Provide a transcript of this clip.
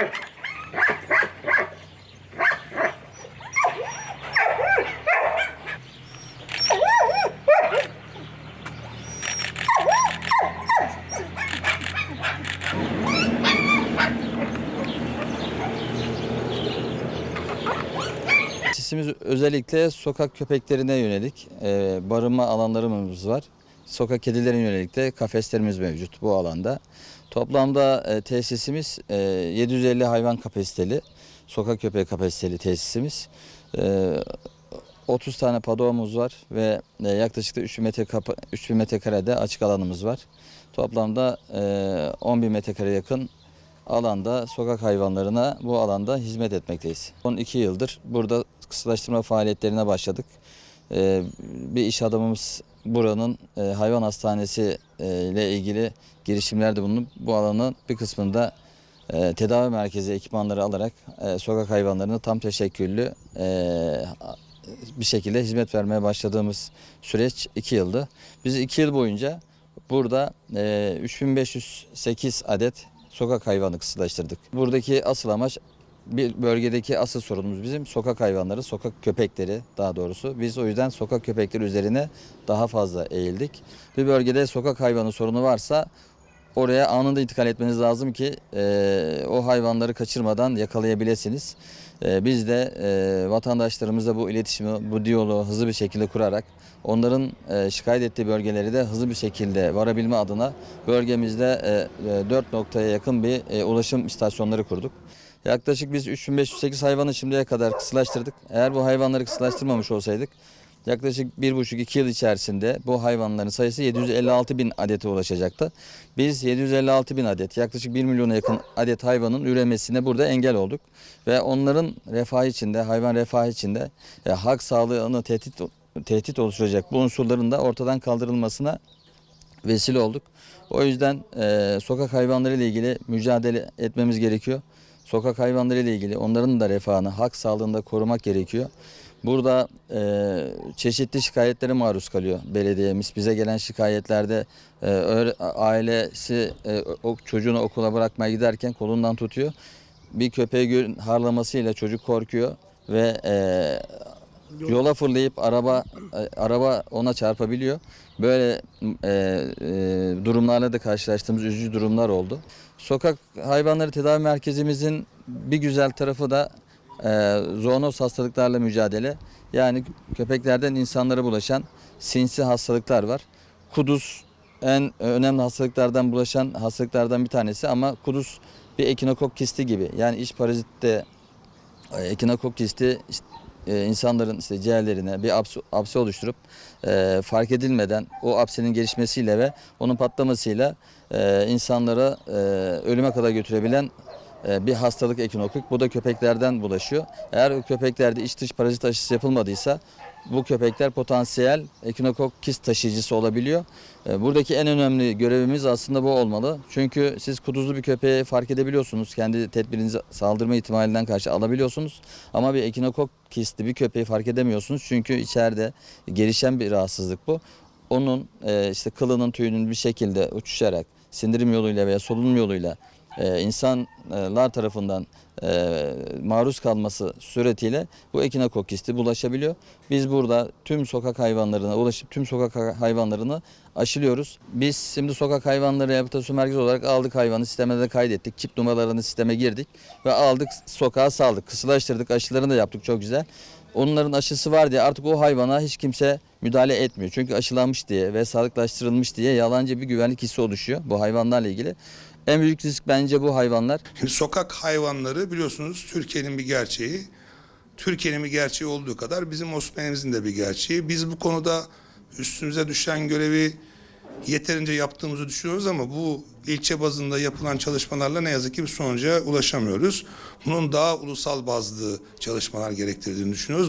Okay. Tesisimiz özellikle sokak köpeklerine yönelik e, barınma alanlarımız var. Sokak kedilerine yönelik de kafeslerimiz mevcut bu alanda. Toplamda e, tesisimiz e, 750 hayvan kapasiteli, sokak köpeği kapasiteli tesisimiz. E, 30 tane padoğumuz var ve e, yaklaşık da 3000 metre kapa- 3000 metrekarede açık alanımız var. Toplamda e, 10 bin metrekare yakın alanda sokak hayvanlarına bu alanda hizmet etmekteyiz. Son iki yıldır burada kısırlaştırma faaliyetlerine başladık. Ee, bir iş adamımız buranın e, hayvan hastanesi e, ile ilgili girişimlerde bulunup bu alanın bir kısmında e, tedavi merkezi ekipmanları alarak sokak hayvanlarını tam teşekküllü bir şekilde hizmet vermeye başladığımız süreç iki yıldı. Biz iki yıl boyunca burada e, 3508 adet sokak hayvanı kısırlaştırdık. Buradaki asıl amaç bir bölgedeki asıl sorunumuz bizim sokak hayvanları, sokak köpekleri daha doğrusu. Biz o yüzden sokak köpekleri üzerine daha fazla eğildik. Bir bölgede sokak hayvanı sorunu varsa oraya anında intikal etmeniz lazım ki e, o hayvanları kaçırmadan yakalayabilirsiniz. E, biz de e, vatandaşlarımızla bu iletişimi, bu diyaloğu hızlı bir şekilde kurarak onların e, şikayet ettiği bölgeleri de hızlı bir şekilde varabilme adına bölgemizde e, e, 4 noktaya yakın bir e, ulaşım istasyonları kurduk. Yaklaşık biz 3508 hayvanı şimdiye kadar kısılaştırdık. Eğer bu hayvanları kısılaştırmamış olsaydık yaklaşık 1,5-2 yıl içerisinde bu hayvanların sayısı 756 bin adete ulaşacaktı. Biz 756 bin adet yaklaşık 1 milyona yakın adet hayvanın üremesine burada engel olduk. Ve onların refahı içinde, hayvan refahı içinde e, halk sağlığını tehdit, tehdit oluşturacak bu unsurların da ortadan kaldırılmasına vesile olduk. O yüzden e, sokak hayvanları ile ilgili mücadele etmemiz gerekiyor. Sokak hayvanları ile ilgili onların da refahını, hak sağlığını da korumak gerekiyor. Burada e, çeşitli şikayetlere maruz kalıyor belediyemiz. Bize gelen şikayetlerde e, ailesi e, o çocuğunu okula bırakmaya giderken kolundan tutuyor. Bir köpeği harlamasıyla çocuk korkuyor ve e, yola fırlayıp araba e, araba ona çarpabiliyor. Böyle e, e, durumlarla da karşılaştığımız üzücü durumlar oldu. Sokak hayvanları tedavi merkezimizin bir güzel tarafı da e, zoonoz hastalıklarla mücadele. Yani köpeklerden insanlara bulaşan sinsi hastalıklar var. Kuduz en önemli hastalıklardan bulaşan hastalıklardan bir tanesi ama kuduz bir ekinokok kisti gibi. Yani iç parazitte e, ekinokok kisti işte, e, insanların işte ciğerlerine bir apse, apse oluşturup e, fark edilmeden o apsenin gelişmesiyle ve onun patlamasıyla e, insanlara e, ölüme kadar götürebilen bir hastalık ekinokok. Bu da köpeklerden bulaşıyor. Eğer köpeklerde iç dış parazit aşısı yapılmadıysa bu köpekler potansiyel ekinokok kist taşıyıcısı olabiliyor. E, Buradaki en önemli görevimiz aslında bu olmalı. Çünkü siz kuduzlu bir köpeği fark edebiliyorsunuz. Kendi tedbirinizi saldırma ihtimalinden karşı alabiliyorsunuz. Ama bir ekinokok kistli bir köpeği fark edemiyorsunuz. Çünkü içeride gelişen bir rahatsızlık bu. Onun e, işte kılının tüyünün bir şekilde uçuşarak sindirim yoluyla veya solunum yoluyla e, insanlar tarafından e, maruz kalması suretiyle bu ekinokok kisti bulaşabiliyor. Biz burada tüm sokak hayvanlarına ulaşıp tüm sokak ha- hayvanlarını aşılıyoruz. Biz şimdi sokak hayvanları rehabilitasyon merkezi olarak aldık hayvanı sisteme de kaydettik. Çip numaralarını sisteme girdik ve aldık sokağa saldık. Kısılaştırdık aşılarını da yaptık çok güzel. Onların aşısı var diye artık o hayvana hiç kimse müdahale etmiyor. Çünkü aşılanmış diye ve sağlıklaştırılmış diye yalancı bir güvenlik hissi oluşuyor bu hayvanlarla ilgili. En büyük risk bence bu hayvanlar. Şimdi sokak hayvanları biliyorsunuz Türkiye'nin bir gerçeği. Türkiye'nin bir gerçeği olduğu kadar bizim Osmanlı'mızın da bir gerçeği. Biz bu konuda üstümüze düşen görevi yeterince yaptığımızı düşünüyoruz ama bu ilçe bazında yapılan çalışmalarla ne yazık ki bir sonuca ulaşamıyoruz. Bunun daha ulusal bazlı çalışmalar gerektirdiğini düşünüyoruz.